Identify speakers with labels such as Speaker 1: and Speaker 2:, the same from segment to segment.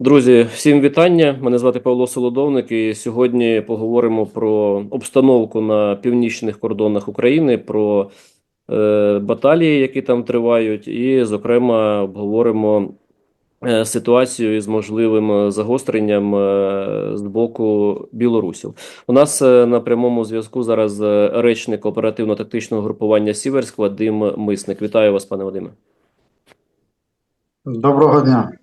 Speaker 1: Друзі, всім вітання. Мене звати Павло Солодовник, і сьогодні поговоримо про обстановку на північних кордонах України, про е, баталії, які там тривають, і, зокрема, обговоримо е, ситуацію із можливим загостренням е, з боку білорусів. У нас е, на прямому зв'язку зараз речник оперативно-тактичного групування Сіверськ Вадим Мисник. Вітаю вас, пане Вадиме.
Speaker 2: Доброго дня.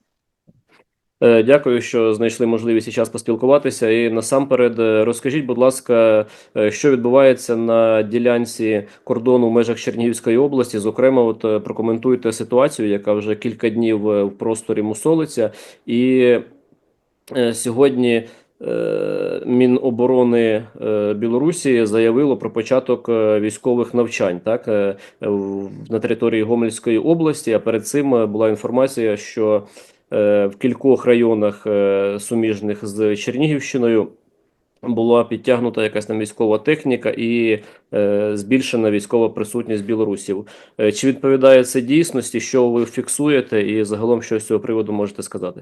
Speaker 1: Е, Дякую, що знайшли можливість і час поспілкуватися. І насамперед е, розкажіть, будь ласка, е, що відбувається на ділянці кордону в межах Чернігівської області. Зокрема, от прокоментуйте ситуацію, яка вже кілька днів в просторі мусолиться, і сьогодні. Міноборони Білорусі заявило про початок військових навчань так на території Гомельської області. А перед цим була інформація, що в кількох районах е, суміжних з Чернігівщиною була підтягнута якась там військова техніка і е, збільшена військова присутність білорусів. Е, Чи відповідає це дійсності? Що ви фіксуєте, і загалом що з цього приводу можете сказати?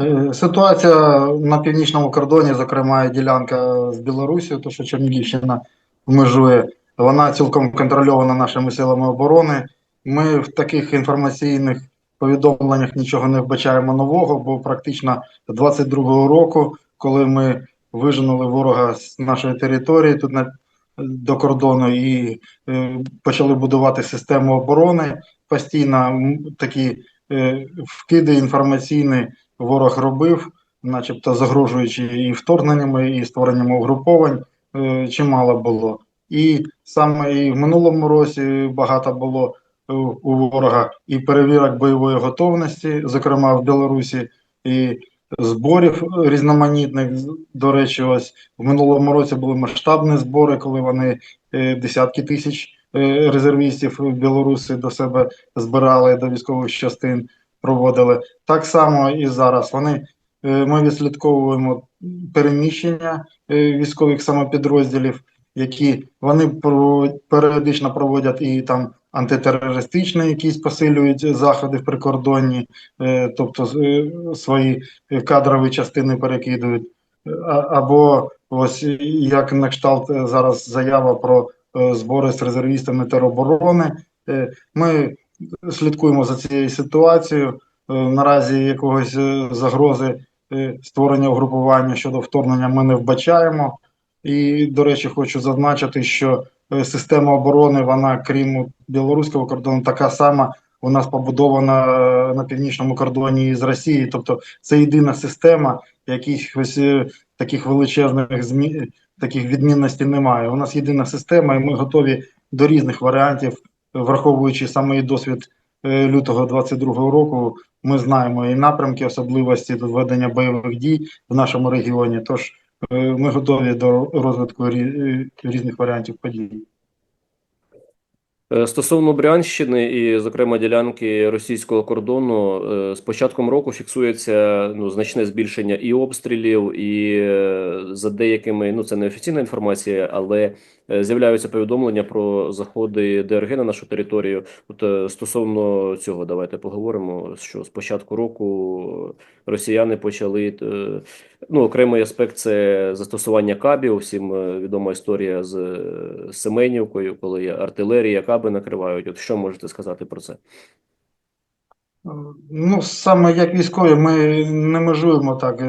Speaker 2: Е, Ситуація на північному кордоні, зокрема, ділянка з Білорусією, то що Чернігівщина межує, вона цілком контрольована нашими силами оборони. Ми в таких інформаційних повідомленнях нічого не вбачаємо нового, бо практично з 22-го року, коли ми виженули ворога з нашої території тут на, до кордону і е, почали будувати систему оборони, постійно такі е, вкиди інформаційні ворог робив, начебто загрожуючи і вторгненнями, і створенням угруповань, е, чимало було. І саме і в минулому році багато було у ворога і перевірок бойової готовності, зокрема в Білорусі, і зборів різноманітних. До речі, ось в минулому році були масштабні збори, коли вони е, десятки тисяч е, резервістів білоруси до себе збирали до військових частин проводили. Так само і зараз. Вони е, ми відслідковуємо переміщення е, військових самопідрозділів, які вони періодично проводять і там антитерористичні якісь посилюють заходи в прикордонні, е, тобто е, свої кадрові частини перекидують. Або ось як на кшталт е, зараз заява про е, збори з резервістами тероборони. Е, Ми слідкуємо за цією ситуацією. Е, Наразі якогось е, загрози е, створення угрупування щодо вторгнення ми не вбачаємо. І, до речі, хочу зазначити, що е, система оборони, вона, крім білоруського кордону, така сама у нас побудована е, на північному кордоні з Росією. Тобто це єдина система, якихось е, таких величезних змі... таких відмінностей немає. У нас єдина система, і ми готові до різних варіантів, враховуючи саме досвід е, лютого 22-го року, ми знаємо і напрямки, особливості до ведення бойових дій в нашому регіоні. Тож е, ми готові до розвитку рі- е, різних варіантів подій.
Speaker 1: Е, Стосовно Брянщини і, зокрема, ділянки російського кордону, е, з початком року фіксується ну, значне збільшення і обстрілів, і е, за деякими, ну це не офіційна інформація, але з'являються повідомлення про заходи ДРГ на нашу територію. От стосовно цього, давайте поговоримо. Що з початку року росіяни почали ну, окремий аспект це застосування кабів. Всім відома історія з Семенівкою, коли артилерія, каби накривають. От що можете сказати про це?
Speaker 2: Ну, саме як військові, ми не межуємо так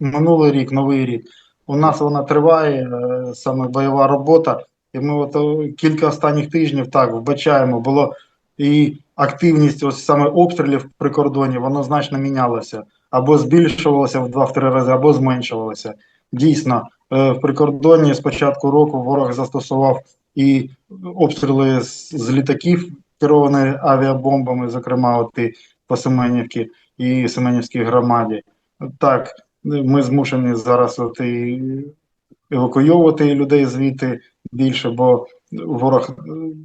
Speaker 2: минулий рік, новий рік. У нас вона триває, е, саме бойова робота. І ми от е, кілька останніх тижнів так вбачаємо, було і активність ось саме обстрілів при кордоні, воно значно мінялося. Або збільшувалося в 2-3 рази, або зменшувалося. Дійсно, е, в прикордонні з початку року ворог застосував і обстріли з, з літаків, керовані авіабомбами, зокрема, от і по Семенівці і Семенівській громаді. Так, ми змушені зараз от і евакуйовувати людей звідти більше, бо ворог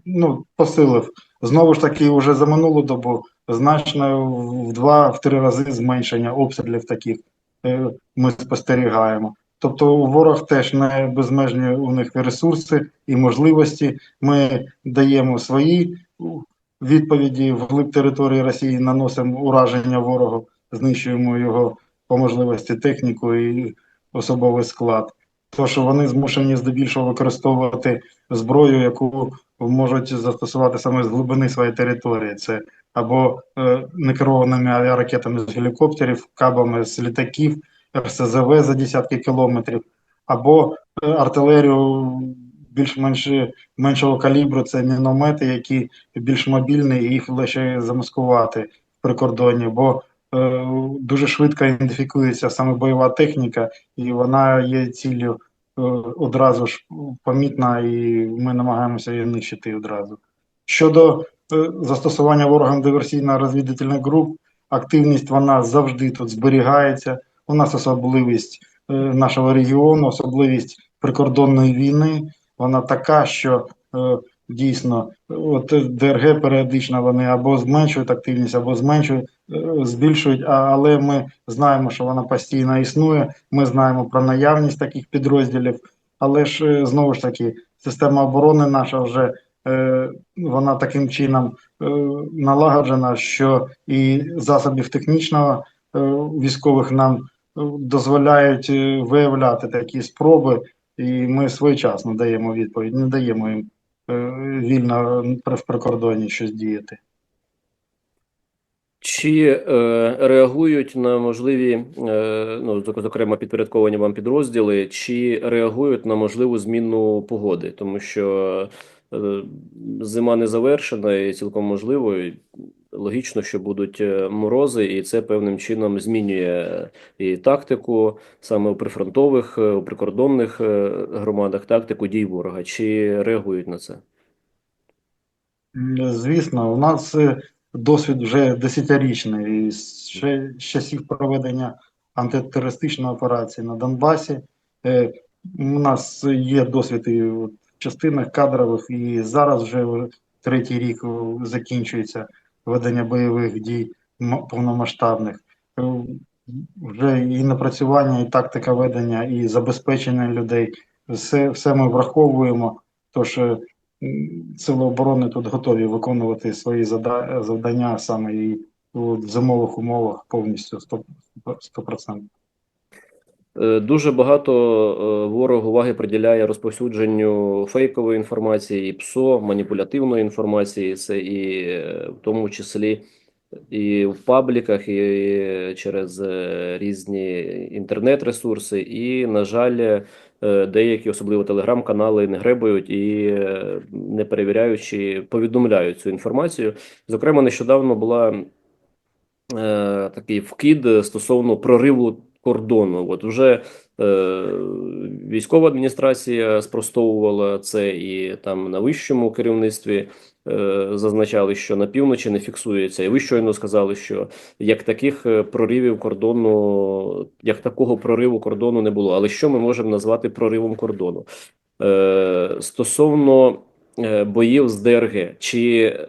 Speaker 2: ну, посилив. Знову ж таки, вже за минулу добу значно в два-в три рази зменшення обстрілів таких е, ми спостерігаємо. Тобто ворог теж не безмежні у них ресурси і можливості. Ми даємо свої відповіді вглиб території Росії наносимо ураження ворогу, знищуємо його по можливості техніку і особовий склад. То, що вони змушені здебільшого використовувати зброю, яку можуть застосувати саме з глибини своєї території. Це або е, некерованими авіаракетами з гелікоптерів, кабами з літаків, РСЗВ за десятки кілометрів, або е, артилерію більш-менш меншого калібру, це міномети, які більш мобільні, і їх легше замаскувати в прикордонні, бо е, дуже швидко ідентифікується саме бойова техніка, і вона є ціллю е, одразу ж помітна, і ми намагаємося її нищити одразу. Щодо е, застосування ворогам диверсійно-розвідувальних груп, активність вона завжди тут зберігається. У нас особливість е, нашого регіону, особливість прикордонної війни. Вона така, що е, дійсно от ДРГ періодично вони або зменшують активність, або зменшують, е, збільшують. Але ми знаємо, що вона постійно існує. Ми знаємо про наявність таких підрозділів. Але ж знову ж таки, система оборони наша вже вона таким чином налагоджена, що і засобів технічного військових нам дозволяють е, виявляти такі спроби, і ми своєчасно даємо відповідь, не даємо їм е, вільно в прикордонні щось діяти.
Speaker 1: Чи е, реагують на можливі, е, ну, зок- зокрема, підпорядковані вам підрозділи, чи реагують на можливу зміну погоди? Тому що е, зима не завершена, і цілком можливо, логічно, що будуть е, морози, і це певним чином змінює і тактику саме у прифронтових, е, у прикордонних е, громадах, тактику дій ворога. Чи реагують на це?
Speaker 2: Звісно, у нас е, досвід вже десятирічний ще з часів проведення антитерористичної операції на Донбасі. Е, У нас є досвід і в частинах кадрових, і зараз вже третій рік е, закінчується ведення бойових дій повномасштабних. Е, Вже і напрацювання, і тактика ведення, і забезпечення людей. Все, все ми враховуємо. Тож е, Сили оборони тут готові виконувати свої завдання саме і в зимових умовах повністю 100%. 100%.
Speaker 1: Е, Дуже багато е, ворог уваги приділяє розповсюдженню фейкової інформації, і ПСО, маніпулятивної інформації. Це і е, в тому числі і в пабліках, і через різні інтернет-ресурси. І, на жаль, деякі, особливо телеграм-канали, не гребують і не перевіряючи, повідомляють цю інформацію. Зокрема, нещодавно була такий вкид стосовно прориву кордону. От вже е, військова адміністрація спростовувала це, і там на вищому керівництві е, зазначали, що на півночі не фіксується. І ви щойно сказали, що як таких е, проривів кордону, як такого прориву кордону не було. Але що ми можемо назвати проривом кордону? Е, стосовно боїв з ДРГ, чи е,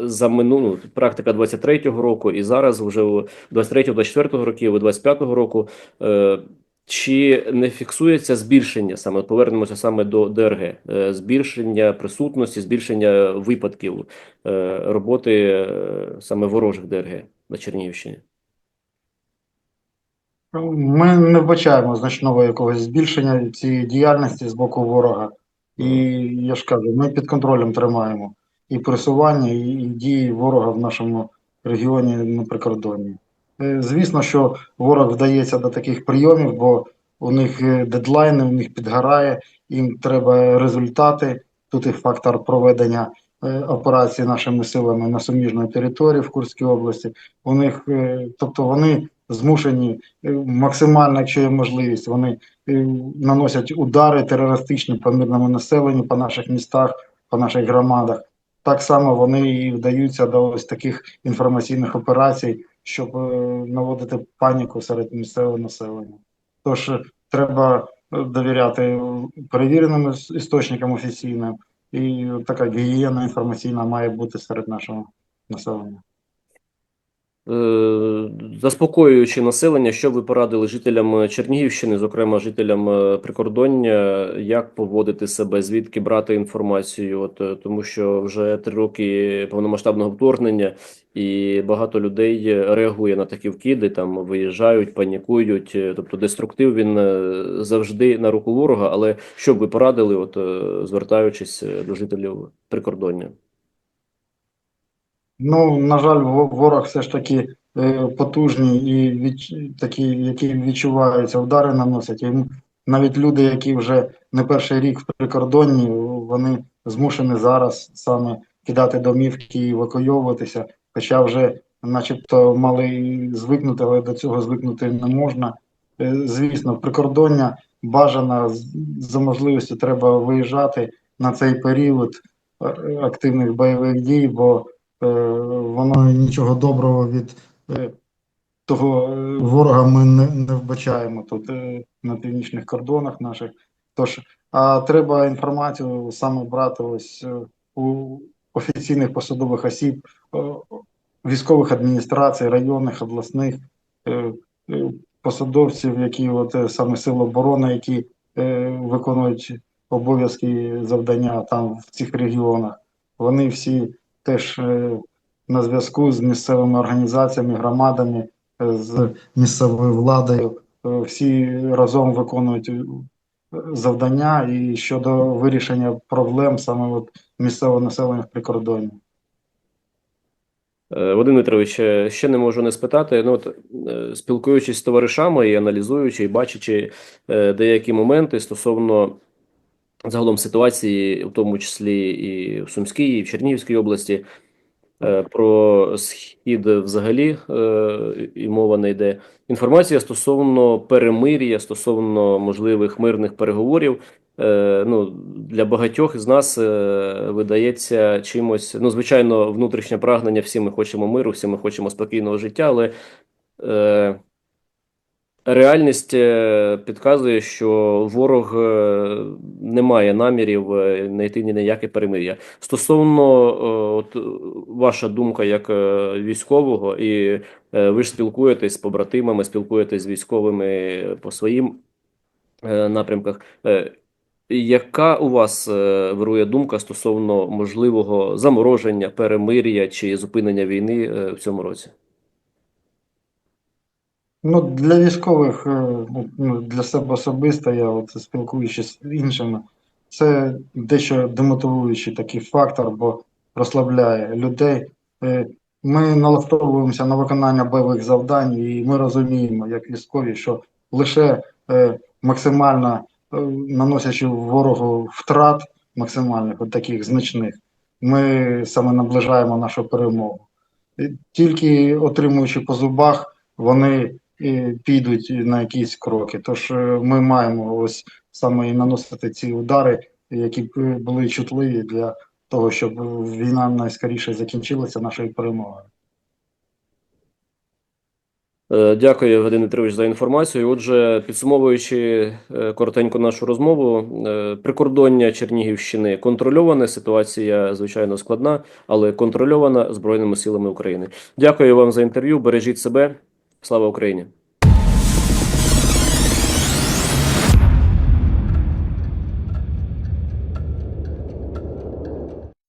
Speaker 1: за минулу практика 23-го року і зараз вже у 23-24 років, і 25-го року, е, чи не фіксується збільшення саме повернемося саме до ДРГ, е, збільшення присутності, збільшення випадків е, роботи е, саме ворожих ДРГ на Чернігівщині?
Speaker 2: Ми не вбачаємо значного якогось збільшення цієї діяльності з боку ворога. І я ж кажу, ми під контролем тримаємо і пресування, і, і дії ворога в нашому регіоні на прикордонні. Е, Звісно, що ворог вдається до таких прийомів, бо у них е, дедлайни, у них підгорає, їм треба результати. Тут і фактор проведення е, операції нашими силами на суміжній території в Курській області. У них, тобто вони змушені максимально, якщо є можливість, вони наносять удари терористичні по мирному населенню, по наших містах, по наших громадах. Так само вони і вдаються до ось таких інформаційних операцій, щоб е, наводити паніку серед місцевого населення. Тож е, треба е, довіряти перевіреним істочникам офіційним, і така гігієна інформаційна має бути серед нашого населення.
Speaker 1: Е, Заспокоюючи населення, що ви порадили жителям Чернігівщини, зокрема жителям е, прикордоння, як поводити себе, звідки брати інформацію? От е, тому, що вже три роки повномасштабного вторгнення, і багато людей реагує на такі вкиди, там виїжджають, панікують. Тобто, деструктив він завжди на руку ворога. Але що б ви порадили, от звертаючись до жителів прикордоння?
Speaker 2: Ну, на жаль, во- ворог все ж таки е, потужний і від, такі, які відчуваються, удари наносять. І навіть люди, які вже не перший рік в прикордонні, вони змушені зараз саме кидати домівки і евакуйовуватися, хоча вже начебто мали звикнути, але до цього звикнути не можна. Е, Звісно, в прикордоння бажано за можливістю треба виїжджати на цей період е, активних бойових дій, бо воно нічого доброго від е, того е, ворога ми не, не вбачаємо тут е, на північних кордонах наших. Тож, а треба інформацію саме брати ось е, у офіційних посадових осіб, е, військових адміністрацій, районних, обласних е, е, посадовців, які от е, саме сил оборони, які е, виконують обов'язки завдання там в цих регіонах. Вони всі теж е, на зв'язку з місцевими організаціями, громадами, е, з місцевою владою. Е, Всі разом виконують завдання і щодо вирішення проблем саме от місцевого населення в прикордонні.
Speaker 1: Е, Вадим Дмитрович, е, ще не можу не спитати. Ну, от, спілкуючись з товаришами і аналізуючи, і бачачи деякі моменти стосовно загалом ситуації, в тому числі і в Сумській, і в Чернігівській області, е, про схід взагалі е, і мова не йде. Інформація стосовно перемир'я, стосовно можливих мирних переговорів. е, Ну, для багатьох з нас видається чимось. Ну, звичайно, внутрішнє прагнення. Всі ми хочемо миру, всі ми хочемо спокійного життя, але реальність е, підказує, що ворог е, не має намірів е, не йти ні на яке перемир'я. Стосовно от, ваша думка як військового, і ви ж спілкуєтесь з побратимами, спілкуєтесь з військовими по своїм напрямках. Яка у вас вирує думка стосовно можливого замороження, перемир'я чи зупинення війни в цьому році?
Speaker 2: Ну, для військових, е, ну, для себе особисто, я от спілкуючись з іншими, це дещо демотивуючий такий фактор, бо розслабляє людей. Е, Ми налаштовуємося на виконання бойових завдань, і ми розуміємо, як військові, що лише е, максимально наносячи ворогу втрат максимальних, от таких значних, ми саме наближаємо нашу перемогу. Тільки отримуючи по зубах, вони підуть на якісь кроки. Тож е, ми маємо ось саме і наносити ці удари, які е, були чутливі для того, щоб війна найскоріше закінчилася нашою перемогою.
Speaker 1: Е, Дякую, Вадим Дмитрович, за інформацію. Отже, підсумовуючи коротенько нашу розмову, прикордоння Чернігівщини контрольоване. Ситуація звичайно складна, але контрольована Збройними силами України. Дякую вам за інтерв'ю. Бережіть себе. Слава Україні!